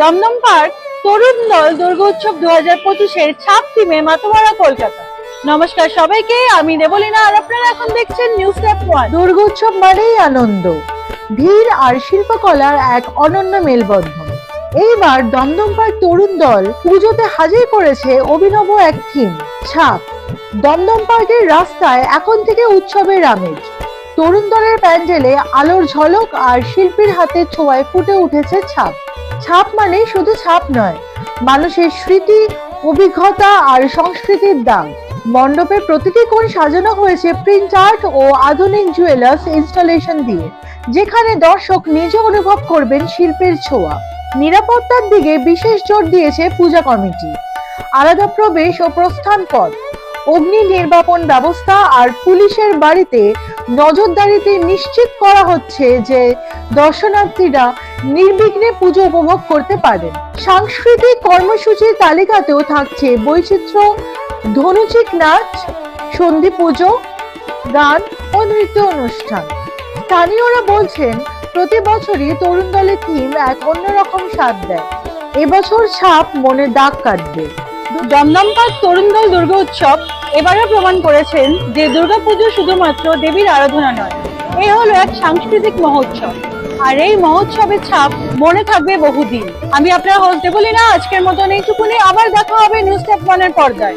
Dumdum park, তরুণ দল দুর্গোৎসব দু হাজার পঁচিশের ছাপ টিমে মাতোয়ারা, কলকাতা। নমস্কার সবাইকে, আমি দেবলিনা আর আপনারা এখন দেখছেন নিউজ ট্যাপ ওয়ান দুর্গোৎসব মানেই আনন্দ। ভিড় আর শিল্পকলার এক অনন্য মেলবন্ধন। এইবার দমদম পার্ক তরুণ দল পুজোতে হাজির করেছে অভিনব এক থিম ছাপ। দমদম পার্কের রাস্তায় এখন থেকে উৎসবের আমেজ। তরুণ দলের প্যান্ডেলে আলোর ঝলক আর শিল্পীর হাতের ছোঁয়ায় ফুটে উঠেছে ছাপ। ছাপ মানে শুধু ছাপ নয়, মানুষের স্মৃতি, অভিজ্ঞতা আর সংস্কৃতির দাম। মণ্ডপের প্রতিটি কোণ সাজানো হয়েছে প্রিন্ট আর্ট ও আধুনিক জুয়েলার্স ইনস্টলেশন দিয়ে, যেখানে দর্শক নিজে অনুভব করবেন শিল্পের ছোঁয়া। নিরাপত্তার দিকে বিশেষ জোর দিয়েছে পূজা কমিটি। আলাদা প্রবেশ ও প্রস্থান পথ, অগ্নি নির্বাপন ব্যবস্থা আর পুলিশের বাড়িতে নজরদারিতে নিশ্চিত করা হচ্ছে যে দর্শনার্থীরা নির্বিঘ্নে পুজো উপভোগ করতে পারেন। সাংস্কৃতিক কর্মসূচির তালিকাতেও থাকছে বৈচিত্র্য, ধনুচিক নাচ, সন্ধি পুজো, গান ও নৃত্য অনুষ্ঠান। স্থানীয়রা বলছেন, প্রতি বছরই তরুণ দলের থিম এক অন্যরকম স্বাদ দেয়। এবছর ছাপ মনে দাগ কাটবে। দমদম পার্ক তরুণ দল দুর্গোৎসব এবারও প্রমাণ করেছেন যে দুর্গাপুজো শুধুমাত্র দেবীর আরাধনা নয়, এ হলো এক সাংস্কৃতিক মহোৎসব। আর এই মহোৎসবের ছাপ মনে থাকবে বহুদিন। আমি আপনার হসদে বলি না আজকের মতন এইটুকুনি। আবার দেখা হবে নিউজ টেপ পর্দায়।